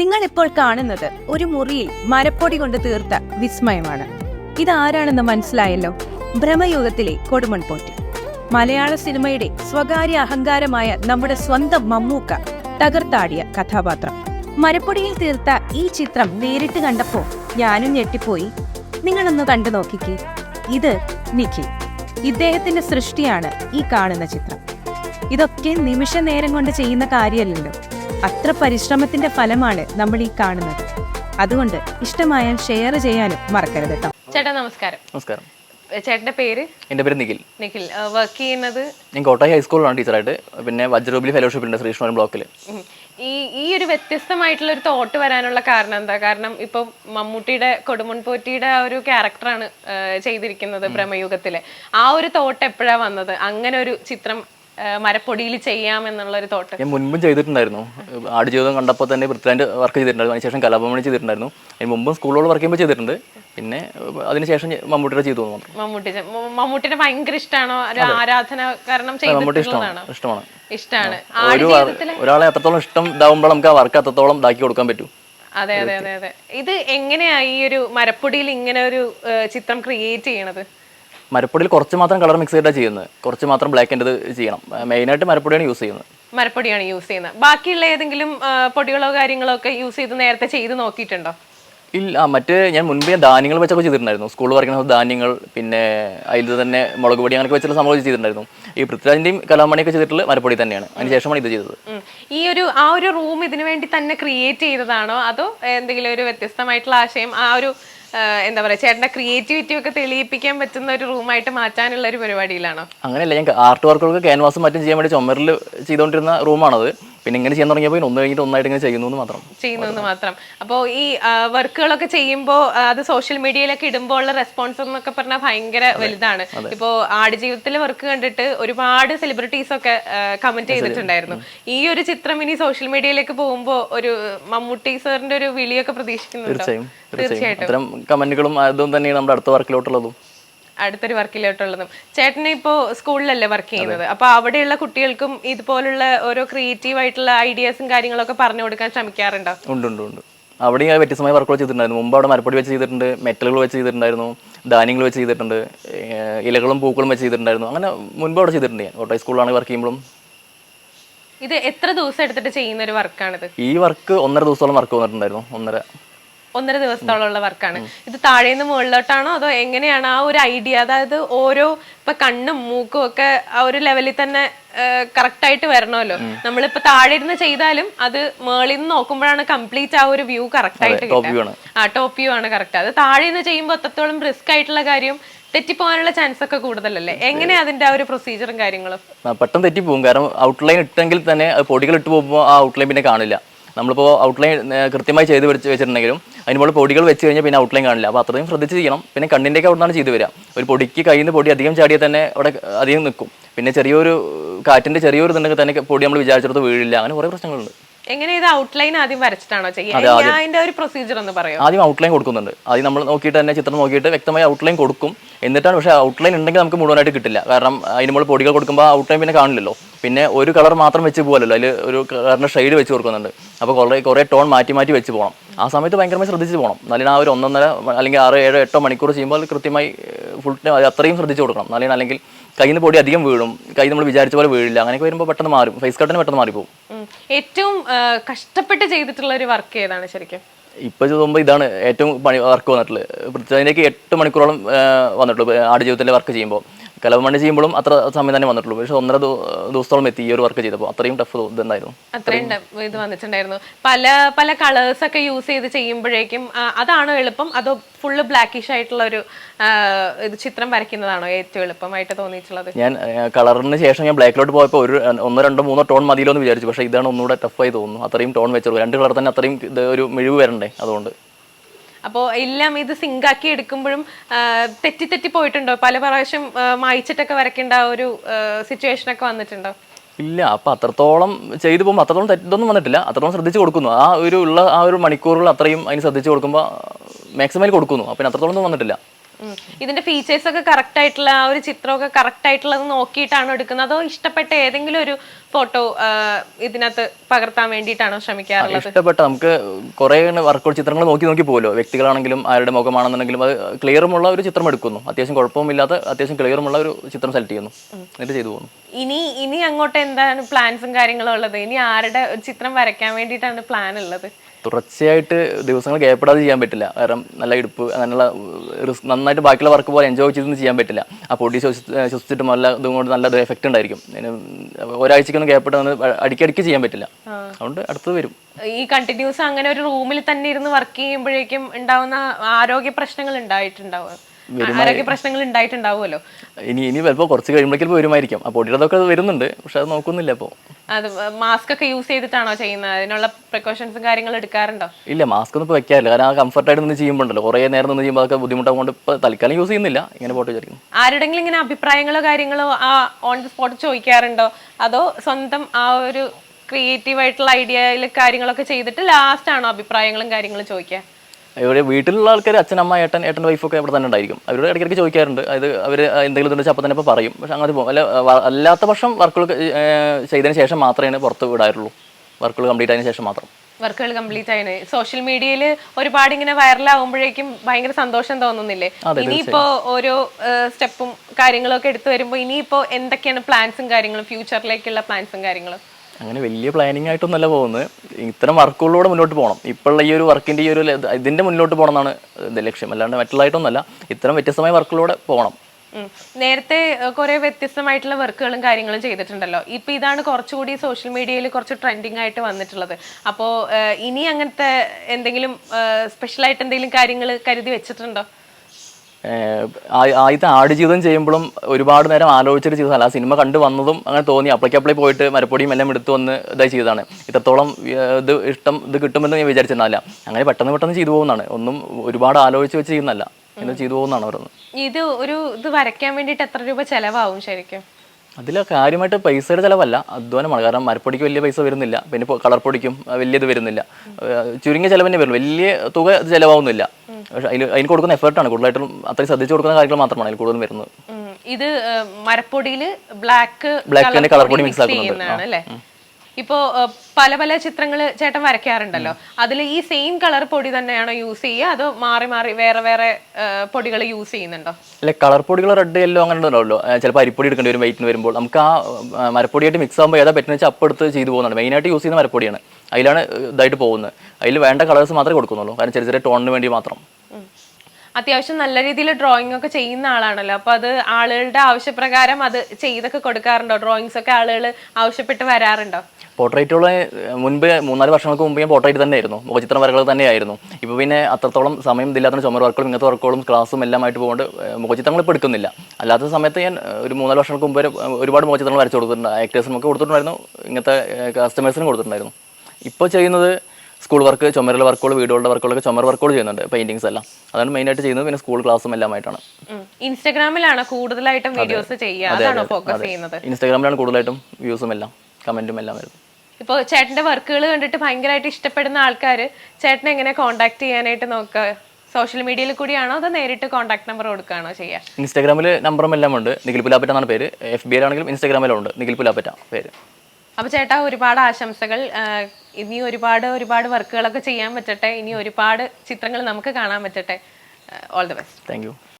നിങ്ങൾ ഇപ്പോൾ കാണുന്നത് ഒരു മുറിയിൽ മരപ്പൊടി കൊണ്ട് തീർത്ത വിസ്മയമാണ്. ഇതാരാണെന്ന് മനസ്സിലായല്ലോ? ഭ്രമയുഗത്തിലെ കൊടുമൺ പോറ്റ്. മലയാള സിനിമയുടെ സ്വകാര്യ അഹങ്കാരമായ നമ്മുടെ സ്വന്തം മമ്മൂക്ക തകർത്താടിയ കഥാപാത്രം. മരപ്പൊടിയിൽ തീർത്ത ഈ ചിത്രം നേരിട്ട് കണ്ടപ്പോ ഞാനും ഞെട്ടിപ്പോയി. നിങ്ങളൊന്ന് കണ്ടു നോക്കിക്കേ. ഇത് നിഖിൽ. ഇദ്ദേഹത്തിന്റെ സൃഷ്ടിയാണ് ഈ കാണുന്ന ചിത്രം. ഇതൊക്കെ നിമിഷ നേരം കൊണ്ട് ചെയ്യുന്ന കാര്യമല്ലല്ലോ. അത്ര പരിശ്രമത്തിന്റെ ഫലമാണ് നമ്മൾ ഈ കാണുന്നത്. അതുകൊണ്ട് ഇഷ്ടമായാൽ ഷെയർ ചെയ്യാനും മറക്കരുത് കേട്ടോ ചേട്ടാ നമസ്കാരം. നമസ്കാരം. ചേട്ടന്റെ പേര്? എന്റെ പേര് നിഖിൽ. നിഖിൽ. വർക്ക് ചെയ്യുന്നത്? ഞാൻ കോട്ടായി ഹൈസ്കൂളിലാണ് ടീച്ചറായിട്ട്. പിന്നെ വജ്രൂബിലി ഫെലോഷിപ്പ് ഉണ്ട് ശ്രീകൃഷ്ണൻ ബ്ലോക്കിൽ ഈ ഈ ഒരു വ്യത്യസ്തമായിട്ടുള്ള ഒരു തോട്ട് വരാനുള്ള കാരണം എന്താ? കാരണം ഇപ്പൊ മമ്മൂട്ടിയുടെ കൊടുമുൺപോറ്റിയുടെ ആ ഒരു ക്യാരക്ടറാണ് ചെയ്തിരിക്കുന്നത് ഭ്രമയുഗത്തിലെ ആ ഒരു തോട്ട് എപ്പോഴാ വന്നത്? അങ്ങനെ ഒരു ചിത്രം മരപ്പൊടിയിൽ ചെയ്യാം എന്നുള്ള ഒരു തോട്ട്. ഞാൻ മുൻപും ചെയ്തിട്ടുണ്ടായിരുന്നു. ആടുജീവിതം കണ്ടപ്പോൾ തന്നെ പൃഥ്വിരാജ് വർക്ക് ചെയ്തിട്ടുണ്ടായിരുന്നു. അതിനുശേഷം കലാഭവനി ചെയ്തിട്ടുണ്ടായിരുന്നു. അതിന് മുമ്പും സ്കൂളുകൾ വർക്ക് ചെയ്യുമ്പോൾ ചെയ്തിട്ടുണ്ട്. പിന്നെ അതിനുശേഷം മമ്മൂട്ടിയുടെ ചെയ്തു തോന്നുന്നു മമ്മൂട്ടി മമ്മൂട്ടിനെ ഭയങ്കര ഇഷ്ടമാണോ ഒരു ആരാധന കാരണം മമ്മൂട്ടി ചെയ്തിട്ടുള്ളതാണോ? ഇഷ്ടമാണ്. ഇഷ്ടമാണ്. ഇഷ്ടമാണ് ഒരു ഒരാളെ എത്രത്തോളം ഇഷ്ടം ഇതാവുമ്പോൾ നമുക്ക് ആ വർക്ക് അത്രത്തോളം ഇതാക്കി കൊടുക്കാൻ പറ്റും. അതെ അതെ അതെ അതെ. ഇത് എങ്ങനെയാ ഈ ഒരു മരപ്പൊടിയിൽ ഇങ്ങനെ ഒരു ചിത്രം ക്രിയേറ്റ് ചെയ്യണത്? മരപ്പൊടിയിൽ കുറച്ച് മാത്രം കളർ മിക്സ് ചെയ്തിട്ടാണ് ചെയ്യുന്നത്. കുറച്ച് മാത്രം ബ്ലാക്ക് ആൻഡ് ചെയ്യണം. മെയിനായിട്ട് മരപ്പൊടിയാണ് യൂസ് ചെയ്യുന്നത്. മരപ്പൊടിയാണ് യൂസ് ചെയ്യുന്നത്. ബാക്കിയുള്ള ഏതെങ്കിലും പൊടികളോ കാര്യങ്ങളോ ഒക്കെ യൂസ് ചെയ്ത് നേരത്തെ ചെയ്ത് നോക്കിയിട്ടുണ്ടോ? ഇല്ല മറ്റ് ഞാൻ മുൻപേ ധാന്യങ്ങൾ വെച്ചൊക്കെ ചെയ്തിട്ടുണ്ടായിരുന്നു. സ്കൂളിൽ പറയുന്ന ധാന്യങ്ങൾ പിന്നെ അതിൽ തന്നെ മുളക് പൊടി അങ്ങനെയൊക്കെ വെച്ചുള്ള സംഭവം ചെയ്തിട്ടുണ്ടായിരുന്നു. ഈ പൃഥ്വിരാജിന്റെയും കലാമണിയൊക്കെ ചെയ്തിട്ടുള്ള മരപ്പൊടി തന്നെയാണ്. അതിന് ശേഷമാണ് ഇത് ചെയ്തത്. ഈ ഒരു ആ ഒരു റൂം ഇതിനു വേണ്ടി തന്നെ ക്രിയേറ്റ് ചെയ്തതാണോ? അതോ എന്തെങ്കിലും ഒരു വ്യത്യസ്തമായിട്ടുള്ള ആശയം ആ ഒരു എന്താ പറയാ ചേട്ടന്റെ ക്രിയേറ്റിവിറ്റി ഒക്കെ തെളിയിപ്പിക്കാൻ പറ്റുന്ന ഒരു റൂമായിട്ട് മാറ്റാനുള്ള ഒരു പരിപാടിയിലാണോ? അങ്ങനെയല്ല ഞാൻ ആർട്ട് വർക്കുകൾക്ക് ക്യാൻവാസും മറ്റും ചെയ്യാൻ വേണ്ടി ചുമരിൽ ചെയ്തുകൊണ്ടിരുന്ന റൂമാണത് പിന്നെ ഇങ്ങനെ ചെയ്യാൻ തുടങ്ങിയപ്പോൾ ഒന്ന് കഴിഞ്ഞിട്ട് ഒന്നായിട്ട് ഇങ്ങനെ ചെയ്യുന്നു എന്ന് മാത്രം. ചെയ്യുന്നതെന്ന് മാത്രം. അപ്പോൾ ഈ വർക്കുകളൊക്കെ ചെയ്യുമ്പോൾ അത് സോഷ്യൽ മീഡിയയിലൊക്കെ ഇടുമ്പോൾ ഉള്ള റെസ്പോൺസ് എന്നൊക്കെ പറഞ്ഞാൽ ഭയങ്കര വലുതാണ്. ഇപ്പോൾ ആടുജീവിതത്തിലെ വർക്ക് കണ്ടിട്ട് ഒരുപാട് സെലിബ്രിറ്റീസ് ഒക്കെ കമന്റ് ചെയ്തിട്ടുണ്ടായിരുന്നു. ഈ ഒരു ചിത്രം ഇനി സോഷ്യൽ മീഡിയയിലേക്ക് പോകുമ്പോൾ ഒരു മമ്മൂട്ടി സാറിന്റെ ഒരു വിളിയൊക്കെ പ്രതീക്ഷിക്കുന്നുണ്ടോ? തീർച്ചയായും തീർച്ചയായും. അത്തരം കമന്റുകളും അതും തന്നെയാണ് നമ്മുടെ അടുത്ത വർക്കിലോട്ടുള്ളതും അടുത്തൊരു വർക്കിലോട്ടുള്ളതും. ചേട്ടന് ഇപ്പോൾ സ്കൂളിലല്ലേ വർക്ക് ചെയ്യുന്നത്? അപ്പൊ അവിടെയുള്ള കുട്ടികൾക്കും ഇതുപോലുള്ള ഓരോ ക്രിയേറ്റീവ് ആയിട്ടുള്ള ഐഡിയാസും കാര്യങ്ങളൊക്കെ പറഞ്ഞു കൊടുക്കാൻ ശ്രമിക്കാറുണ്ടോ? ഉണ്ട് ഉണ്ട് ഉണ്ട്. അവിടെ ഞാൻ വ്യത്യസ്തമായ വർക്കുകൾ ചെയ്തിട്ടുണ്ടായിരുന്നു. മുമ്പ് അവിടെ മരപ്പൊടി വെച്ച് ചെയ്തിട്ടുണ്ട് മെറ്റലുകൾ വെച്ച് ചെയ്തിട്ടുണ്ടായിരുന്നു ധാന്യങ്ങൾ വെച്ച് ചെയ്തിട്ടുണ്ട് ഇലകളും പൂക്കളും വെച്ച് ചെയ്തിട്ടുണ്ടായിരുന്നു. അങ്ങനെ മുൻപ് അവിടെ ചെയ്തിട്ടുണ്ട് ഞാൻ. ഓട്ടോ സ്കൂളിലാണ് വർക്ക് ചെയ്യുമ്പോഴും. ഇത് എത്ര ദിവസം എടുത്തിട്ട് ചെയ്യുന്ന ഒരു വർക്കാണിത് ഈ വർക്ക് ഒന്നര ദിവസത്തോളം വർക്ക് വന്നിട്ടുണ്ടായിരുന്നു. ഒന്നര ഒന്നര ദിവസത്തോളമുള്ള വർക്കാണ്. ഇത് താഴേന്ന് മുകളിലോട്ടാണോ? അതോ എങ്ങനെയാണ് ആ ഒരു ഐഡിയ അതായത് ഓരോ ഇപ്പൊ കണ്ണും മൂക്കും ഒക്കെ ആ ഒരു ലെവലിൽ തന്നെ കറക്റ്റ് ആയിട്ട് വരണമല്ലോ? നമ്മളിപ്പോ താഴെ ഇരുന്ന് ചെയ്താലും അത് മേളിൽ നിന്ന് നോക്കുമ്പോഴാണ് കംപ്ലീറ്റ് ആ ഒരു വ്യൂ കറക്റ്റ് ആയിട്ട് കിട്ടുക. ആ ടോപ്പ് വ്യൂ ആണ് കറക്റ്റ് അത് താഴെ നിന്ന് ചെയ്യുമ്പോൾ അത്രത്തോളം റിസ്ക് ആയിട്ടുള്ള കാര്യം തെറ്റിപ്പോകാനുള്ള ചാൻസ് ഒക്കെ കൂടുതലല്ലേ? എങ്ങനെ അതിന്റെ ആ ഒരു പ്രൊസീജിയറും കാര്യങ്ങളും? പെട്ടെന്ന് തെറ്റിപ്പോകും കാരണം ഔട്ട്ലൈൻ ഇട്ടെങ്കിൽ തന്നെ പൊടികൾ ഇട്ട് പോകുമ്പോൾ ആ ഔട്ട്ലൈൻ പിന്നെ കാണില്ല. നമ്മളിപ്പോൾ ഔട്ട്ലൈൻ കൃത്യമായി ചെയ്ത് വെച്ച് വെച്ചിട്ടുണ്ടെങ്കിലും അതിന് മുകളിൽ പൊടികൾ വെച്ച് കഴിഞ്ഞാൽ പിന്നെ ഔട്ട്ലൈൻ കാണില്ല. അപ്പോൾ അത്രയും ശ്രദ്ധിച്ച് ചെയ്യണം പിന്നെ കണ്ണിന്റെയൊക്കെ അവിടെ നിന്നാണ് ചെയ്തു വരിക. ഒരു പൊടിക്ക് കയ്യിൽ നിന്ന് പൊടി അധികം ചാടിയാൽ തന്നെ അവിടെ അധികം നിൽക്കും പിന്നെ ചെറിയൊരു കാറ്റിന്റെ ചെറിയൊരു ഇതുണ്ടെങ്കിൽ തന്നെ പൊടി നമ്മൾ വിചാരിച്ചിടത്ത് വീഴില്ല. അങ്ങനെ കുറേ പ്രശ്നങ്ങളുണ്ട്. എങ്ങനെ ഇത് ഔട്ട്ലൈൻ ആദ്യം വരച്ചിട്ടാണോ ഒരു പ്രൊസീജിയർ ഒന്ന് പറയോ? ആദ്യം ഔട്ട്ലൈൻ കൊടുക്കുന്നുണ്ട്. ആദ്യം നമ്മൾ നോക്കിയിട്ട് തന്നെ ചിത്രം നോക്കിയിട്ട് വ്യക്തമായി ഔട്ട്ലൈൻ കൊടുക്കും. എന്നിട്ടാണ് പക്ഷേ ഔട്ട്ലൈൻ ഉണ്ടെങ്കിൽ നമുക്ക് മുഴുവനായിട്ട് കിട്ടില്ല. കാരണം അതിന് മുകളിൽ പൊടികൾ കൊടുക്കുമ്പോൾ ഔട്ട്ലൈൻ പിന്നെ കാണില്ലല്ലോ. പിന്നെ ഒരു കളർ മാത്രം വെച്ച് പോകല്ലോ അതിൽ ഒരു കളറിന്റെ ഷെയ്ഡ് വെച്ച് കൊടുക്കുന്നുണ്ട്. അപ്പോൾ കുറേ കുറേ ടോൺ മാറ്റി മാറ്റി വെച്ച് പോകണം ആ സമയത്ത് ഭയങ്കരമായി ശ്രദ്ധിച്ച് പോകണം എന്നാലും ആ ഒരു ഒന്നൊന്നര അല്ലെങ്കിൽ ആറ് ഏഴോ എട്ടോ മണിക്കൂർ ചെയ്യുമ്പോൾ കൃത്യമായി ഫുൾ ടൈം അത്രയും ശ്രദ്ധിച്ച് കൊടുക്കണം. എന്നാലും അല്ലെങ്കിൽ കയ്യിൽ നിന്ന് പൊടി അധികം വീഴും. കൈ നമ്മൾ വിചാരിച്ച പോലെ വീഴില്ല. അങ്ങനെയൊക്കെ വരുമ്പോൾ പെട്ടെന്ന് മാറും. ഫേസ് കട്ടിന് പെട്ടെന്ന് മാറിപ്പോകും പോകും ഏറ്റവും കഷ്ടപ്പെട്ട് ചെയ്തിട്ടുള്ള ഒരു വർക്ക് ഏതാണ് ശരിക്കും? ഇപ്പൊ നോക്കുമ്പോൾ ഇതാണ് ഏറ്റവും പണി വർക്ക് വന്നിട്ടുള്ളത്. പൃഥ്വിരാജിലേക്ക് എട്ട് മണിക്കൂറോളം വന്നിട്ടുള്ളൂ ആടുജീവിതത്തിലെ വർക്ക് ചെയ്യുമ്പോൾ കലവമണ്ണി ചെയ്യുമ്പോഴും അത്ര സമയം തന്നെ വന്നിട്ടുള്ളൂ. പക്ഷെ ഒന്നര ദിവസത്തോളം എത്തി ഈ ഒരു വർക്ക് ചെയ്തപ്പോൾ. അത്രയും ടഫ് ഇതുണ്ടായിരുന്നു. അത്രയും ഇത് വന്നിട്ടുണ്ടായിരുന്നു. പല പല കളേഴ്സ് ഒക്കെ യൂസ് ചെയ്ത് ചെയ്യുമ്പോഴേക്കും അതാണോ എളുപ്പം? അതോ ഫുള്ള് ബ്ലാക്കിഷ് ആയിട്ടുള്ള ഒരു ഇത് ചിത്രം വരയ്ക്കുന്നതാണോ ഏറ്റവും എളുപ്പമായിട്ട് തോന്നിയിട്ടുള്ളത്? ഞാൻ കളറിന് ശേഷം ഞാൻ ബ്ലാക്കിലോട്ട് പോയപ്പോൾ ഒരു ഒന്നോ രണ്ടോ മൂന്നോ ടോൺ മതിയല്ലോ എന്ന് വിചാരിച്ചു. പക്ഷേ ഇതാണ് ഒന്നുകൂടെ ടഫായി തോന്നുന്നു. അത്രയും ടോൺ വെച്ചോളൂ രണ്ട് കളർ തന്നെ അത്രയും ഇത് ഒരു മിഴിവ് വരണ്ടേ അതുകൊണ്ട്. അപ്പോൾ എല്ലാം ഇത് സിങ്ക് ആക്കി എടുക്കുമ്പോഴും തെറ്റി തെറ്റി പോയിട്ടുണ്ടോ? പല പ്രാവശ്യം മായിച്ചിട്ടൊക്കെ മായ്ച്ചിട്ടൊക്കെ വരയ്ക്കേണ്ട ഒരു സിറ്റുവേഷൻ ഒക്കെ വന്നിട്ടുണ്ടോ? ഇല്ല അപ്പം അത്രത്തോളം ചെയ്തു പോകുമ്പോൾ അത്രത്തോളം തെറ്റൊന്നും വന്നിട്ടില്ല. അത്രത്തോളം ശ്രദ്ധിച്ച് കൊടുക്കുന്നു. ആ ഒരു ഉള്ള ആ ഒരു മണിക്കൂറുകൾ അത്രയും അതിന് ശ്രദ്ധിച്ച് കൊടുക്കുമ്പോൾ മാക്സിമം കൊടുക്കുന്നു. അപ്പം അത്രത്തോളം ഒന്നും വന്നിട്ടില്ല. ഇതിന്റെ ഫീച്ചേഴ്സ് ഒക്കെ കറക്റ്റ് ആയിട്ടുള്ള ആ ഒരു ചിത്രമൊക്കെ കറക്റ്റ് ആയിട്ടുള്ളത് നോക്കിയിട്ടാണ് എടുക്കുന്നത്? അതോ ഇഷ്ടപ്പെട്ട ഏതെങ്കിലും ഒരു ഫോട്ടോ ഇതിനകത്ത് പകർത്താൻ വേണ്ടിയിട്ടാണോ ശ്രമിക്കാറുള്ളത്? ഇഷ്ടപ്പെട്ട നമുക്ക് കുറെ വർക്കൗട്ട് ചിത്രങ്ങൾ നോക്കി നോക്കി പോകുമല്ലോ വ്യക്തികളാണെങ്കിലും ആരുടെ മുഖമാണെന്നുണ്ടെങ്കിലും അത് ക്ലിയറുമുള്ള ഒരു ചിത്രം എടുക്കുന്നു. അത്യാവശ്യം കുഴപ്പമില്ലാത്ത അത്യാവശ്യം ക്ലിയറുമുള്ള ഒരു ചിത്രം സെലക്ട് ചെയ്യുന്നു. എന്നിട്ട് ചെയ്തു പോകുന്നു. ഇനി ഇനി അങ്ങോട്ട് എന്താണ് പ്ലാൻസും കാര്യങ്ങളും ഉള്ളത്? ഇനി ആരുടെ ചിത്രം വരയ്ക്കാൻ വേണ്ടിയിട്ടാണ് പ്ലാൻ ഉള്ളത്? തുടർച്ചയായിട്ട് ദിവസങ്ങൾ ഗ്യാപ്പിടാതെ ചെയ്യാൻ പറ്റില്ല. കാരണം നല്ല ഇടുപ്പ് അങ്ങനെയുള്ള റിസ്ക് നന്നായിട്ട് ബാക്കിയുള്ള വർക്ക് പോലെ എൻജോയ് ചെയ്തൊന്നും ചെയ്യാൻ പറ്റില്ല. ആ പൊടി ശ്വസി ശ്വസിച്ചിട്ടും നല്ല ഇതും കൊണ്ട് നല്ല എഫക്റ്റ് ഉണ്ടായിരിക്കും. ഒരാഴ്ചക്കൊന്നും ഗ്യാപ്പിട്ട് വന്ന് അടിക്കടിക്ക് ചെയ്യാൻ പറ്റില്ല. അതുകൊണ്ട് അടുത്തത് വരും. ഈ കണ്ടിന്യൂസ് അങ്ങനെ ഒരു റൂമിൽ തന്നെ ഇരുന്ന് വർക്ക് ചെയ്യുമ്പോഴേക്കും ഉണ്ടാവുന്ന ആരോഗ്യ പ്രശ്നങ്ങൾ ഉണ്ടായിട്ടുണ്ടാവും ആരോഗ്യ പ്രശ്നങ്ങൾ ഉണ്ടായിട്ടുണ്ടാവുമല്ലോ. ഇനി ഇനി ചിലപ്പോൾ കുറച്ച് കഴിയുമ്പോഴേക്കും വരുമായിരിക്കും. ആ പൊടിയുടെതൊക്കെ വരുന്നുണ്ട്. പക്ഷെ അത് നോക്കുന്നില്ല ഇപ്പോൾ അത് മാസ്ക് ഒക്കെ യൂസ് ചെയ്തിട്ടാണോ ചെയ്യുന്നത്? അതിനുള്ള പ്രിക്കോഷൻസും കാര്യങ്ങളും എടുക്കാറുണ്ടോ? ഇല്ല മാസ്ക് ഒന്നും ഇപ്പോൾ വെക്കാറില്ല. കാരണം ആ കംഫർട്ടായിട്ട് നിന്ന് ചെയ്യുമ്പോണ്ടല്ലോ. കുറേ നേരം നിന്ന് ചെയ്യുമ്പോൾ അതൊക്കെ ബുദ്ധിമുട്ടാകൊണ്ട് ഇപ്പോൾ തൽക്കാലം യൂസ് ചെയ്യുന്നില്ല. ഇങ്ങനെ പോട്ട് വിചാരിക്കുന്നു. ആരുടെങ്കിലും ഇങ്ങനെ അഭിപ്രായങ്ങളോ കാര്യങ്ങളോ ആ ഓൺ ദി സ്പോട്ട് ചോദിക്കാറുണ്ടോ? അതോ സ്വന്തം ആ ഒരു ക്രിയേറ്റീവ് ആയിട്ടുള്ള ഐഡിയയിൽ കാര്യങ്ങളൊക്കെ ചെയ്തിട്ട് ലാസ്റ്റ് ആണോ അഭിപ്രായങ്ങളും കാര്യങ്ങളും ചോദിക്കുക? ഇവിടെ വീട്ടിലുള്ള ആൾക്കാർ അച്ഛനമ്മ ഏട്ടൻ ഏട്ടൻ വൈഫൊക്കെ അവിടെ തന്നെ ഉണ്ടായിരിക്കും. അവരോട് ഇടയ്ക്കിടയ്ക്ക് ചോദിക്കാറുണ്ട്. അത് അവർ എന്തെങ്കിലും ഇതുണ്ടെങ്കിൽ അപ്പം തന്നെ ഇപ്പോൾ പറയും. പക്ഷെ അങ്ങനെ പോകും. അല്ല അല്ലാത്ത പക്ഷം വർക്കുകൾ ചെയ്തതിന് ശേഷം മാത്രമേ പുറത്ത് വിടാറുള്ളൂ. വർക്കുകൾ കംപ്ലീറ്റ് ആയതിനു ശേഷം മാത്രം. വർക്കുകൾ കംപ്ലീറ്റ് ആയിന് സോഷ്യൽ മീഡിയയിൽ ഒരുപാട് ഇങ്ങനെ വൈറലാകുമ്പോഴേക്കും ഭയങ്കര സന്തോഷം തോന്നുന്നില്ലേ? ഇനിയിപ്പോ ഓരോ സ്റ്റെപ്പും കാര്യങ്ങളും ഒക്കെ എടുത്തു വരുമ്പോൾ ഇനിയിപ്പോ എന്തൊക്കെയാണ് പ്ലാൻസും കാര്യങ്ങളും? ഫ്യൂച്ചറിലേക്കുള്ള പ്ലാൻസും കാര്യങ്ങളും? അങ്ങനെ വലിയ പ്ലാനിങ് ആയിട്ടൊന്നല്ല പോകുന്നത്. ഇത്തരം വർക്കുകളിലൂടെ മുന്നോട്ട് പോകണം. ഇപ്പോഴുള്ള ഈ ഒരു വർക്കിന്റെ ഈ ഒരു ഇതിന്റെ മുന്നോട്ട് പോകണം എന്നാണ് ഇത് ലക്ഷ്യം. അല്ലാണ്ട് മറ്റുള്ളതായിട്ടൊന്നല്ല ഇത്തരം വ്യത്യസ്തമായ വർക്കുകളിലൂടെ പോകണം. നേരത്തെ കുറെ വ്യത്യസ്തമായിട്ടുള്ള വർക്കുകളും കാര്യങ്ങളും ചെയ്തിട്ടുണ്ടല്ലോ. ഇപ്പൊ ഇതാണ് കുറച്ചുകൂടി സോഷ്യൽ മീഡിയയിൽ കുറച്ച് ട്രെൻഡിങ് ആയിട്ട് വന്നിട്ടുള്ളത്. അപ്പോ ഇനി അങ്ങനത്തെ എന്തെങ്കിലും സ്പെഷ്യൽ ആയിട്ട് എന്തെങ്കിലും കാര്യങ്ങൾ കരുതി വെച്ചിട്ടുണ്ടോ? ആദ്യത്തെ ആടുജീവിതം ചെയ്യുമ്പോഴും ഒരുപാട് നേരം ആലോചിച്ചിട്ട് ചെയ്തതല്ല. ആ സിനിമ കണ്ടു വന്നതും അങ്ങനെ തോന്നി. അപ്പളേക്ക് അപ്പളേ പോയിട്ട് മരപ്പൊടിയും എല്ലാം എടുത്തു വന്ന് ഇതായി ചെയ്തതാണ്. ഇത്രത്തോളം ഇത് ഇഷ്ടം ഇത് കിട്ടുമെന്ന് ഞാൻ വിചാരിച്ചിരുന്നില്ല അങ്ങനെ പെട്ടെന്ന് പെട്ടെന്ന് ചെയ്തു പോകുന്നതാണ്. ഒന്നും ഒരുപാട് ആലോചിച്ച് വെച്ച് ചെയ്യുന്നല്ല ഇങ്ങനെ ചെയ്തു പോകുന്നതാണ് പറയുന്നത് ഇത് ഒരു ഇത് വരയ്ക്കാൻ വേണ്ടിയിട്ട് എത്ര രൂപ ചെലവാകും ശരിക്കും? അതിൽ കാര്യമായിട്ട് പൈസയുടെ ചിലവല്ല. അധ്വാനമാണ്. കാരണം മരപ്പൊടിക്ക് വലിയ പൈസ വരുന്നില്ല. പിന്നെ കളർ പൊടിക്കും വലിയ ഇത് വരുന്നില്ല ചുരുങ്ങിയ ചിലവ് തന്നെ വരുള്ളൂ. വലിയ തുക ചിലവാകുന്നില്ല. പക്ഷേ അതിൽ അതിന് കൊടുക്കുന്ന എഫേർട്ടാണ് കൂടുതലായിട്ടും അത്രയും ശ്രദ്ധിച്ച് കൊടുക്കുന്ന കാര്യങ്ങൾ മാത്രമാണ് അതിൽ കൂടുതൽ വരുന്നത്. ഇത് മരപ്പൊടിയിൽ ബ്ലാക്ക് ബ്ലാക്ക് കളർ പൊടി മിക്സ് ആക്കുന്നുണ്ട്. ഇപ്പോ പല പല ചിത്രങ്ങൾ ചേട്ടൻ വരയ്ക്കാറുണ്ടല്ലോ. അതിൽ ഈ സെയിം കളർ പൊടി തന്നെയാണോ യൂസ് ചെയ്യുക? അതോ മാറി മാറി വേറെ വേറെ പൊടികൾ യൂസ് ചെയ്യുന്നുണ്ടോ? അല്ലെ കളർ പൊടികൾ റെഡ് യെല്ലോ അങ്ങനെ ഉണ്ടല്ലോ ചിലപ്പോൾ അരിപ്പൊടി എടുക്കേണ്ടി വരും വെയിറ്റിന് വരുമ്പോൾ. നമുക്ക് ആ മരപ്പൊടിയായിട്ട് മിക്സ് ആകുമ്പോൾ ഏതാ പറ്റുന്ന വെച്ചാൽ അപ്പം എടുത്ത് ചെയ്തു പോകുന്നുണ്ട്. മെയിനായിട്ട് യൂസ് ചെയ്യുന്ന മരപ്പൊടിയാണ്. അതിലാണ് ഇതായിട്ട് പോകുന്നത്. അതിൽ വേണ്ട കളേഴ്സ് മാത്രമേ കൊടുക്കുന്നുള്ളൂ. കാരണം ചെറിയ ചെറിയ ടോണിന് വേണ്ടി മാത്രം. അത്യാവശ്യം നല്ല രീതിയിൽ ഡ്രോയിങ് ഒക്കെ ചെയ്യുന്ന ആളാണല്ലോ. അപ്പൊ അത് ആളുകളുടെ ആവശ്യപ്രകാരം അത് ചെയ്തൊക്കെ കൊടുക്കാറുണ്ടോ? ഡ്രോയിങ്സ് ഒക്കെ ആളുകൾ ആവശ്യപ്പെട്ട് വരാറുണ്ടോ? പോർട്രേറ്റുകൾ മുൻപ് മൂന്നാൽ വർഷങ്ങൾക്ക് മുമ്പ് ഞാൻ പോർട്രേറ്റ് തന്നെയായിരുന്നു. മുഖചിത്രം വരകൾ തന്നെയായിരുന്നു. ഇപ്പോൾ പിന്നെ അത്രത്തോളം സമയം ഇതില്ലാത്ത ചുമർ വർക്കുകളും ഇങ്ങനത്തെ വർക്കുകളും ക്ലാസ്സും എല്ലാം ആയിട്ട് പോകുകൊണ്ട് മുഖചിത്രങ്ങൾ ഇപ്പോൾ എടുക്കുന്നില്ല. അല്ലാത്ത സമയത്ത് ഞാൻ ഒരു മൂന്നാൽ വർഷങ്ങൾക്ക് മുമ്പ് ഒരുപാട് മുഖചിത്രങ്ങൾ വരച്ചു കൊടുത്തിട്ടുണ്ട്. ആക്ടേഴ്സിനൊക്കെ കൊടുത്തിട്ടുണ്ടായിരുന്നു. ഇങ്ങനത്തെ കസ്റ്റമേഴ്സിനും കൊടുത്തിട്ടുണ്ടായിരുന്നു. ഇപ്പോൾ ചെയ്യുന്നത് സ്കൂൾ വർക്ക് ചുമരിലെ വർക്കുകൾ വീടുകളുടെ വർക്കുകളൊക്കെ ചുമർ വർക്കുകൾ ചെയ്യുന്നുണ്ട് പെയിന്റിങ്സ് എല്ലാം. അതാണ് മെയിൻ ആയിട്ട് ചെയ്യുന്നത് പിന്നെ സ്കൂൾ ക്ലാസ്സും എല്ലാമായിട്ടാണ്. ഇൻസ്റ്റാഗ്രാമിലാണ് കൂടുതലായിട്ടും വീഡിയോസ് ചെയ്യുക ഫോക്കസ് ചെയ്യുന്നത്? ഇൻസ്റ്റാഗ്രാമിലാണ് കൂടുതലായിട്ടും വ്യൂസും എല്ലാം കമന്റും എല്ലാം വരുന്നത്. ഇപ്പോൾ ചേട്ടന്റെ വർക്കുകൾ കണ്ടിട്ട് ഭയങ്കരമായിട്ട് ഇഷ്ടപ്പെടുന്ന ആൾക്കാർ ചേട്ടനെ എങ്ങനെ കോൺടാക്ട് ചെയ്യാനായിട്ട് നോക്കുക സോഷ്യൽ മീഡിയയിൽ കൂടിയാണോ അതോ നേരിട്ട് കോൺടാക്ട് നമ്പർ കൊടുക്കുകയാണോ ചെയ്യുക ഇൻസ്റ്റാഗ്രാമിൽ നമ്പറും എല്ലാം ഉണ്ട് നിഖിൽ പുലാപ്പറ്റ എന്നാണ് പേര്. എഫ് ബി ആണെങ്കിലും ഇൻസ്റ്റാഗ്രാമിലും ഉണ്ട് നിഖിൽ പുലാപ്പറ്റ പേര്. അപ്പോൾ ചേട്ടാ ഒരുപാട് ആശംസകൾ. ഇനി ഒരുപാട് ഒരുപാട് വർക്കുകളൊക്കെ ചെയ്യാൻ പറ്റട്ടെ. ഇനി ഒരുപാട് ചിത്രങ്ങൾ നമുക്ക് കാണാൻ പറ്റട്ടെ. All the best thank you